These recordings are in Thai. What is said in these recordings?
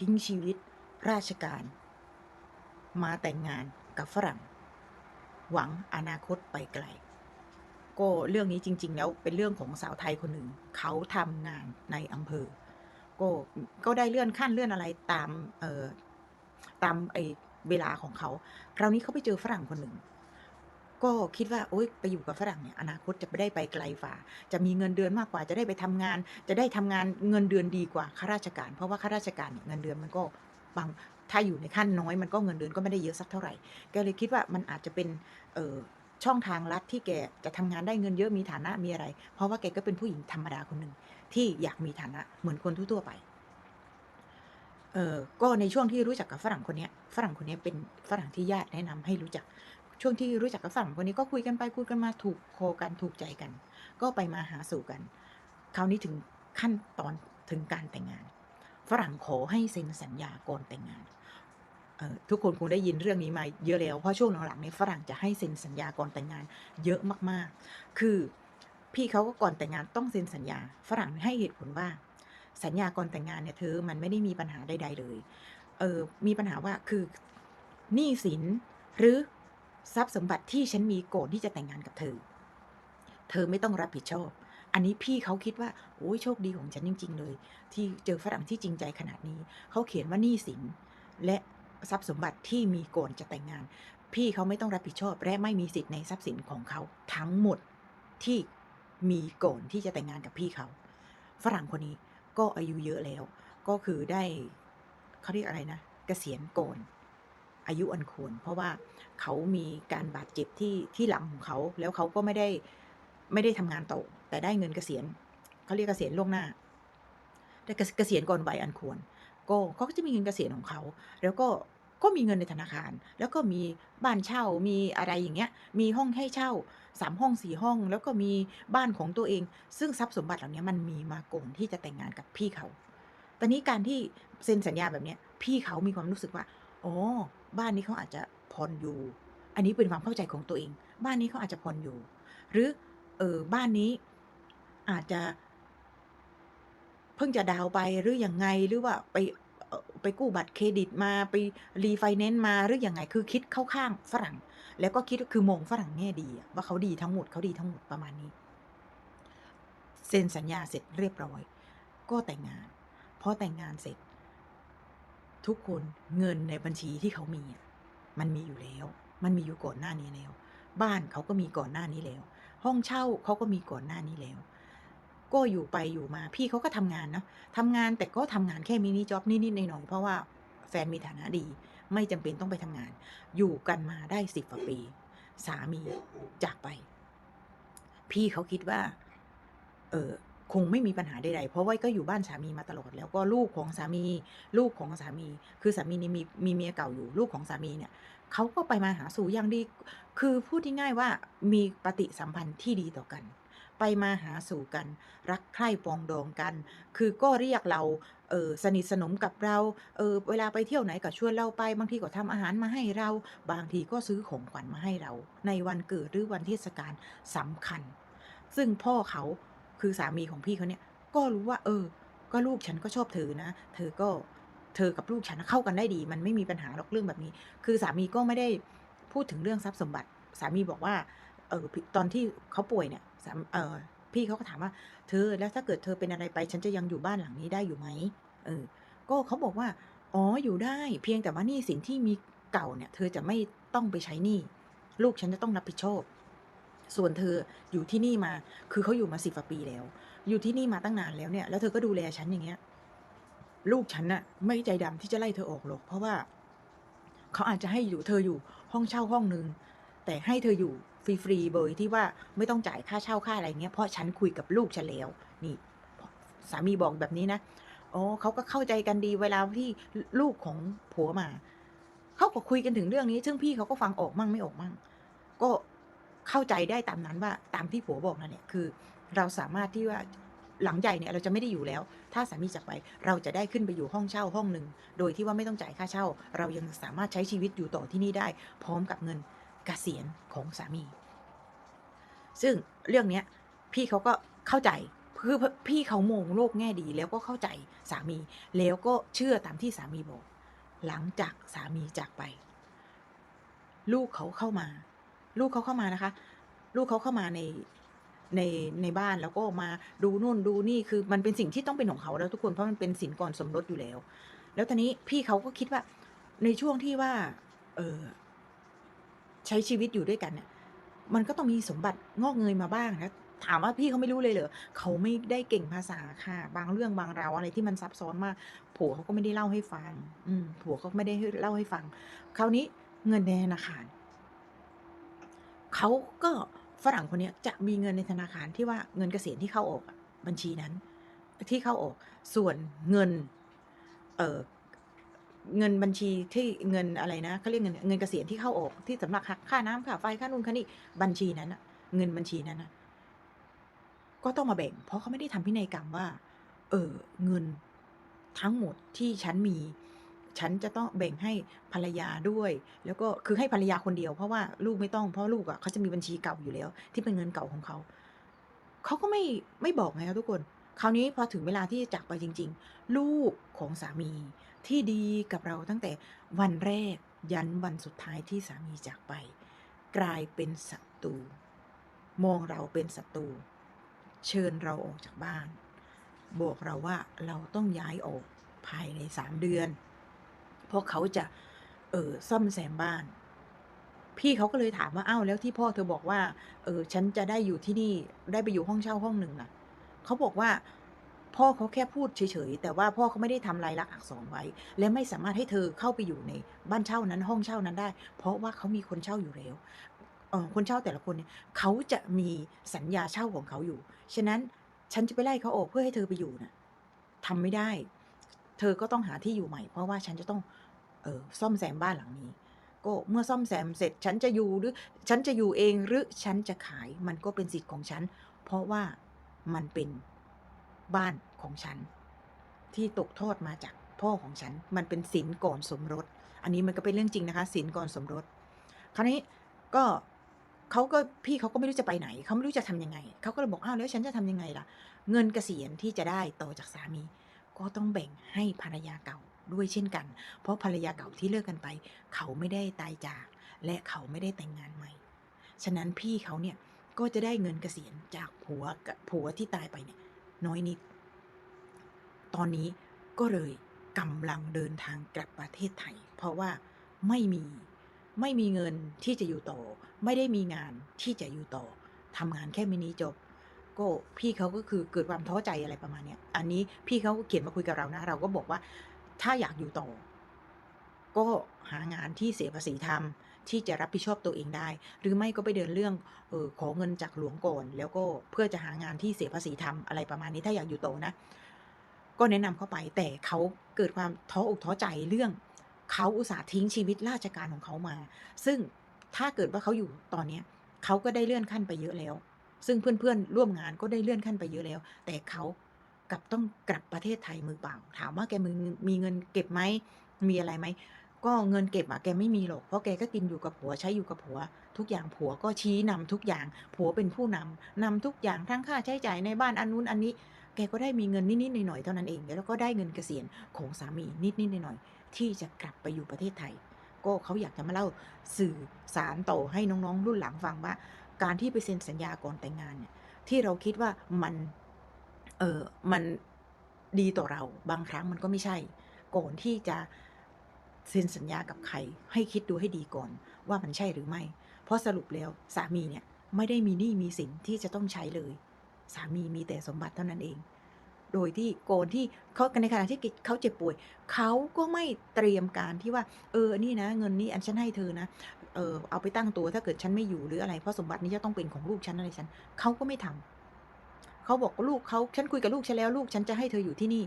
ทิ้งชีวิต ราชการ มาแต่งงานกับฝรั่ง หวังอนาคตไปไกล ก็เรื่องนี้จริง ๆ แล้วเป็นเรื่องของสาวไทยคนหนึ่ง เขาทำงานในอำเภอ ก็ก็ได้เลื่อนขั้นเลื่อนอะไรตามเอ่อตามไอเวลาของเขา คราวนี้เขาไปเจอฝรั่งคนหนึ่ง ก็คิดว่าโอ๊ยไปอยู่กับฝรั่งเนี่ยอนาคตจะไปได้ไปไกลฝ่า จะมีเงินเดือนมากกว่าจะได้ไปทำงาน จะได้ทำงานเงินเดือนดีกว่าข้าราชการ เพราะว่าข้าราชการเนี่ยเงินเดือนมันก็บางถ้าอยู่ในขั้นน้อยมันก็เงินเดือนก็ไม่ได้เยอะสักเท่าไหร่แกเลยคิดว่ามันอาจจะเป็นเช่องทางลัดที่แกจะทำงานได้เงินเยอะมีฐานะมีอะไร เพราะว่าแกก็เป็นผู้หญิงธรรมดาคนหนึ่งที่อยากมีฐานะเหมือนคนทั่วๆไปเออก็ในช่วงที่รู้จักกับฝรั่งคนนี้ฝรั่งคนนี้เป็นฝรั่งที่ญาติแนะนำให้รู้จัก ช่วงที่รู้จักกับฝรั่งคนนี้ก็คุยกันไปคุยกันมาถูกโคกันถูกใจกัน ก็ไปมาหาสู่กัน คราวนี้ถึงขั้นตอนถึงการแต่งงาน ฝรั่งขอให้เซ็นสัญญาก่อนแต่งงานทุกคนคงได้ยินเรื่องนี้มาเยอะแล้ว เพราะช่วงหลังๆนี้ฝรั่งจะให้เซ็นสัญญาก่อนแต่งงานเยอะมากๆ คือพี่เขาก็ก่อนแต่งงานต้องเซ็นสัญญา ฝรั่งให้เหตุผลว่า สัญญาก่อนแต่งงานเนี่ยเธอมันไม่ได้มีปัญหาใดๆเลย เออมีปัญหาว่าคือหนี้สินหรือ ทรัพย์สมบัติที่ฉันมีโก่อนที่จะแต่งงานกับเธอ เธอไม่ต้องรับผิดชอบ อันนี้พี่เขาคิดว่าโอ้ยโชคดีของฉันจริง ๆ เลย ที่เจอฝรั่งที่จริงใจขนาดนี้ เขาเขียนว่าหนี้สิน และทรัพย์สมบัติที่มีโกนจะแต่งงาน พี่เขาไม่ต้องรับผิดชอบ และไม่มีสิทธิ์ในทรัพย์สินของเขาทั้งหมดที่มีโกนที่จะแต่งงานกับพี่เขา ฝรั่งคนนี้ก็อายุเยอะแล้ว ก็คือได้เขาเรียกอะไรนะ เกษียณโกน อายุอันควร เพราะว่าเขามีการบาดเจ็บที่ที่หลังของเขา แล้วเขาก็ไม่ได้ไม่ได้ทำงานต่อแต่ได้เงินเกษียณเขาเรียกเกษียณล่วงหน้าแต่เกษียณก่อนวัยอันควร ก็เขาก็จะมีเงินเกษียณของเขา แล้วก็ก็มีเงินในธนาคาร แล้วก็มีบ้านเช่ามีอะไรอย่างเงี้ย มีห้องให้เช่าสามห้องสี่ห้อง แล้วก็มีบ้านของตัวเอง ซึ่งทรัพย์สมบัติเหล่านี้มันมีมาก่อนที่จะแต่งงานกับพี่เขาตอนนี้การที่เซ็นสัญญาแบบเนี้ย พี่เขามีความรู้สึกว่า อ๋อ บ้านนี้เขาอาจจะผ่อนอยู่ อันนี้เป็นความเข้าใจของตัวเอง บ้านนี้เขาอาจจะผ่อนอยู่ หรือ เออ บ้านนี้อาจจะ เพิ่งจะดาวไปหรืออยังไง หรือว่าไปไปกู้บัตรเครดิตมาไปรีไฟแนนซ์มาหรืออยังไง คือคิดเข้าข้างฝรั่ง แล้วก็คิดคือมองฝรั่งแง่ดีว่าเขาดีทั้งหมดเขาดีทั้งหมดประมาณนี้เซ็นสัญญาเสร็จเรียบร้อย ก็แต่งงานพอแต่งงานเสร็จ ทุกคนเงินในบัญชีที่เขามี มันมีอยู่แล้ว มันมีอยู่ก่อนหน้านี้แล้ว บ้านเขาก็มีก่อนหน้านี้แล้ว ห้องเช่าเขาก็มีก่อนหน้านี้แล้ว ก็อยู่ไปอยู่มาพี่เขาก็ทำงานเนาะทำงานแต่ก็ทำงานแค่มินิจ็อบนิดๆหน่อยๆเพราะว่าแฟนมีฐานะดี ไม่จำเป็นต้องไปทำงาน อยู่กันมาได้สิบกว่าปี สามีจากไป พี่เขาคิดว่า เออ คงไม่มีปัญหาใดๆ เพราะว่าก็อยู่บ้านสามีมาตลอด แล้วก็ลูกของสามี ลูกของสามี คือสามีนี่มีมีเมียเก่าอยู่ ลูกของสามีเนี่ยเขาก็ไปมาหาสู่อย่างดี คือพูดง่ายๆว่ามีปฏิสัมพันธ์ที่ดีต่อกัน ไปมาหาสู่กัน รักใคร่ปองดองกัน คือก็เรียกเราเออสนิทสนมกับเรา เออเวลาไปเที่ยวไหนก็ชวนเราไป บางทีก็ทำอาหารมาให้เรา บางทีก็ซื้อของขวัญมาให้เรา ในวันเกิดหรือวันเทศกาลสำคัญ ซึ่งพ่อเขา คือสามีของพี่เขาเนี่ยก็รู้ว่า เออ ก็ลูกฉันก็ชอบเธอนะ เธอก็เธอกับลูกฉันเข้ากันได้ดี มันไม่มีปัญหาหรอกเรื่องแบบนี้ คือสามีก็ไม่ได้พูดถึงเรื่องทรัพย์สมบัติ สามีบอกว่า เออตอนที่เขาป่วยเนี่ยสามเออพี่เขาก็ถามว่า เธอแล้วถ้าเกิดเธอเป็นอะไรไป ฉันจะยังอยู่บ้านหลังนี้ได้อยู่ไหมเออ ก็เขาบอกว่า อ๋ออยู่ได้ เพียงแต่ว่านี้สินที่มีเก่าเนี่ย เธอจะไม่ต้องไปใช้หนี้ลูกฉันจะต้องรับผิดชอบ ส่วนเธออยู่ที่นี่มา คือเขาอยู่มาสิบกว่าปีแล้ว อยู่ที่นี่มาตั้งนานแล้วเนี่ย แล้วเธอก็ดูแลฉันอย่างเงี้ย ลูกฉันน่ะ ไม่ใจดำที่จะไล่เธอออกหรอก เพราะว่าเขาอาจจะให้อยู่เธออยู่ห้องเช่าห้องหนึ่งแต่ให้เธออยู่ฟรีๆโดยที่ว่าไม่ต้องจ่ายค่าเช่าค่าอะไรเงี้ย เพราะฉันคุยกับลูกฉันแล้ว นี่ สามีบอกแบบนี้นะอ๋อเขาก็เข้าใจกันดีเวลาที่ลูกของผัวมา เขาก็คุยกันถึงเรื่องนี้ ซึ่งพี่เขาก็ฟังออกมั่งไม่ออกมั่ง ก็ เข้าใจได้ตามนั้นว่าตามที่ผัวบอกนั่นเนี่ยคือ เราสามารถที่ว่าหลังใหญ่เนี่ยเราจะไม่ได้อยู่แล้ว ถ้าสามีจากไปเราจะได้ขึ้นไปอยู่ห้องเช่าห้องหนึ่ง โดยที่ว่าไม่ต้องจ่ายค่าเช่า เรายังสามารถใช้ชีวิตอยู่ต่อที่นี่ได้ พร้อมกับเงินเกษียณของสามี ซึ่งเรื่องเนี้ยพี่เขาก็เข้าใจคือพี่เขามองโลกแง่ดี แล้วก็เข้าใจสามี แล้วก็เชื่อตามที่สามีบอก หลังจากสามีจากไป ลูกเขาเข้ามา ลูกเขาเข้ามานะคะ ลูกเขาเข้ามาในในในบ้านแล้วก็มาดูนู่นดูนี่คือมันเป็นสิ่งที่ต้องเป็นของเขาแล้วทุกคนเพราะมันเป็นสินก่อนสมรสอยู่แล้ว แล้วตอนนี้พี่เขาก็คิดว่าในช่วงที่ว่า เออใช้ชีวิตอยู่ด้วยกันเนี่ย มันก็ต้องมีสมบัติงอกเงยมาบ้างนะถามว่าพี่เขาไม่รู้เลยเหรอเขาไม่ได้เก่งภาษาค่ะ บางเรื่องบางราวอะไรที่มันซับซ้อนมาก ผัวเขาก็ไม่ได้เล่าให้ฟัง อืมผัวเขาไม่ได้เล่าให้ฟัง คราวนี้เงินในธนาคาร เขาก็ฝรั่งคนนี้จะมีเงินในธนาคารที่ว่าเงินเกษียณที่เข้าออกบัญชีนั้น ที่เข้าออกส่วนเงินเออเงินบัญชีที่เงินอะไรนะเขาเรียกเงินเงินเกษียณที่เข้าออกที่สำหรับหักค่าน้ำค่าไฟค่านู่นค่านี่บัญชีนั้นเงินบัญชีนั้นก็ต้องมาแบ่ง เพราะเขาไม่ได้ทำพินัยกรรมว่า เออเงินทั้งหมดที่ฉันมี ฉันจะต้องแบ่งให้ภรรยาด้วย แล้วก็คือให้ภรรยาคนเดียวเพราะว่าลูกไม่ต้องเพราะลูกอะเขาจะมีบัญชีเก่าอยู่แล้ว ที่เป็นเงินเก่าของเขาเขาก็ไม่ไม่บอกไงครับทุกคน คราวนี้พอถึงเวลาที่จะจากไปจริง ๆ ลูกของสามีที่ดีกับเราตั้งแต่วันแรกยันวันสุดท้ายที่สามีจากไป กลายเป็นศัตรูมองเราเป็นศัตรูเชิญเราออกจากบ้าน บอกเราว่าเราต้องย้ายออกภายในสามเดือน เพราะเขาจะเออซ่อมแซมบ้าน พี่เขาก็เลยถามว่าอ้าวแล้วที่พ่อเธอบอกว่า เออฉันจะได้อยู่ที่นี่ได้ไปอยู่ห้องเช่าห้องหนึ่งน่ะเขาบอกว่าพ่อเขาแค่พูดเฉยๆ แต่ว่าพ่อเขาไม่ได้ทำลายลักษณ์อักษรไว้ และไม่สามารถให้เธอเข้าไปอยู่ในบ้านเช่านั้นห้องเช่านั้นได้ เพราะว่าเขามีคนเช่าอยู่แล้วคนเช่าแต่ละคนเนี่ยเขาจะมีสัญญาเช่าของเขาอยู่ ฉะนั้นฉันจะไปไล่เขาออกเพื่อให้เธอไปอยู่น่ะทำไม่ได้ เธอก็ต้องหาที่อยู่ใหม่ เพราะว่าฉันจะต้อง เออซ่อมแซมบ้านหลังนี้ก็เมื่อซ่อมแซมเสร็จฉันจะอยู่หรือ ฉันจะอยู่เองหรือฉันจะขายมันก็เป็นสิทธิ์ของฉัน เพราะว่ามันเป็นบ้านของฉัน ที่ตกทอดมาจากพ่อของฉัน มันเป็นสินก่อนสมรส อันนี้มันก็เป็นเรื่องจริงนะคะสินก่อนสมรส คราวนี้ก็เขาก็พี่เขาก็ไม่รู้จะไปไหนเขาไม่รู้จะทำยังไงเขาก็เลยบอกอ้าวแล้วฉันจะทำยังไงล่ะ เงินเกษียณที่จะได้ต่อจากสามี ก็ต้องแบ่งให้ภรรยาเก่า ด้วยเช่นกัน เพราะภรรยาเก่าที่เลิกกันไป เขาไม่ได้ตายจาก และเขาไม่ได้แต่งงานใหม่ ฉะนั้นพี่เขาเนี่ยก็จะได้เงินเกษียณจากผัวผัวที่ตายไปเนี่ยน้อยนิด ตอนนี้ก็เลยกำลังเดินทางกลับประเทศไทย เพราะว่าไม่มีไม่มีเงินที่จะอยู่ต่อ ไม่ได้มีงานที่จะอยู่ต่อทำงานแค่มินิจบก็พี่เขาก็คือเกิดความท้อใจอะไรประมาณเนี้ย อันนี้พี่เขาก็เขียนมาคุยกับเรานะ เราก็บอกว่า ถ้าอยากอยู่ต่อ ก็หางานที่เสียภาษีทำที่จะรับผิดชอบตัวเองได้ หรือไม่ก็ไปเดินเรื่องเออขอเงินจากหลวงก่อน แล้วก็เพื่อจะหางานที่เสียภาษีทำอะไรประมาณนี้ถ้าอยากอยู่โตนะ ก็แนะนำเข้าไปแต่เขาเกิดความท้ออกท้อใจเรื่องเขาอุตส่าห์ทิ้งชีวิตราชการของเขามา ซึ่งถ้าเกิดว่าเขาอยู่ตอนเนี้ยเขาก็ได้เลื่อนขั้นไปเยอะแล้ว ซึ่งเพื่อนๆร่วมงานก็ได้เลื่อนขั้นไปเยอะแล้ว แต่เขา กลับต้องกลับประเทศไทยมือเปล่า ถามว่าแกมีมีเงินเก็บไหมมีอะไรไหมก็เงินเก็บอะแกไม่มีหรอกเพราะแกก็กินอยู่กับผัวใช้อยู่กับผัว ทุกอย่างผัวก็ชี้นำทุกอย่าง ผัวเป็นผู้นำนำทุกอย่างทั้งค่าใช้จ่ายในบ้านอันนู้นอันนี้ แกก็ได้มีเงินนิดๆหน่อยๆเท่านั้นเองแล้วก็ได้เงินเกษียณของสามีนิดๆหน่อยๆที่จะกลับไปอยู่ประเทศไทย ก็เขาอยากจะมาเล่าสื่อสารต่อให้น้องๆ รุ่นหลังฟังว่า การที่ไปเซ็นสัญญาก่อนแต่งงานเนี่ยที่เราคิดว่ามัน เออมันดีต่อเราบางครั้งมันก็ไม่ใช่ ก่อนที่จะเซ็นสัญญากับใคร ให้คิดดูให้ดีก่อนว่ามันใช่หรือไม่ เพราะสรุปแล้วสามีเนี่ยไม่ได้มีหนี้มีสินที่จะต้องใช้เลย สามีมีแต่สมบัติเท่านั้นเอง โดยที่โกนที่เขาในขณะที่เขาเจ็บป่วย เขาก็ไม่เตรียมการที่ว่า เออนี่นะ เงินนี้อันฉันให้เธอนะเออเอาไปตั้งตัวถ้าเกิดฉันไม่อยู่หรืออะไรเพราะสมบัตินี้จะต้องเป็นของลูกฉันอะไรฉันเขาก็ไม่ทำ เขาบอกลูกเขาฉันคุยกับลูกฉันแล้วลูกฉันจะให้เธออยู่ที่นี่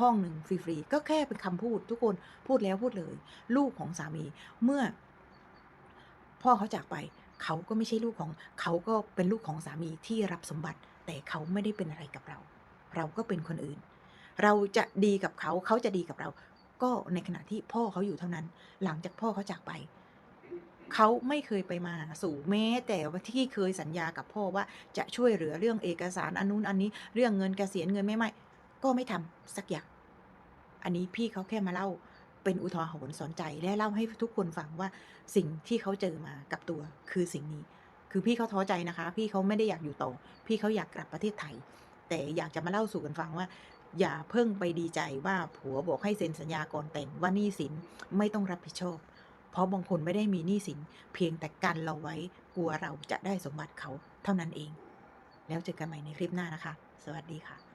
ห้องหนึ่งฟรีๆก็แค่เป็นคำพูดทุกคนพูดแล้วพูดเลย ลูกของสามีเมื่อ พ่อเขาจากไป เขาก็ไม่ใช่ลูกของ เขาก็เป็นลูกของสามีที่รับสมบัติ แต่เขาไม่ได้เป็นอะไรกับเรา เราก็เป็นคนอื่น เราจะดีกับเขาเขาจะดีกับเรา ก็ในขณะที่พ่อเขาอยู่เท่านั้น หลังจากพ่อเขาจากไป เขาไม่เคยไปมาหาสู่แม้แต่ว่าที่เคยสัญญากับพ่อว่าจะช่วยเหลือเรื่องเอกสารอันนู้นอันนี้เรื่องเงินเกษียณเงินไม่ไม่ก็ไม่ทำสักอย่าง อันนี้พี่เขาแค่มาเล่าเป็นอุทาหรณ์สอนใจและเล่าให้ทุกคนฟังว่าสิ่งที่เขาเจอมากับตัวคือสิ่งนี้ คือพี่เขาท้อใจนะคะ พี่เขาไม่ได้อยากอยู่ต่อพี่เขาอยากกลับประเทศไทย แต่อยากจะมาเล่าสู่กันฟังว่า อย่าเพิ่งไปดีใจว่าผัวบอกให้เซ็นสัญญาก่อนแต่งว่านี้สินไม่ต้องรับผิดชอบ เพราะบางคนไม่ได้มีหนี้สิน เพียงแต่กันเราไว้กลัวเราจะได้สมบัติเขาเท่านั้นเอง แล้วเจอกันใหม่ในคลิปหน้านะคะ สวัสดีค่ะ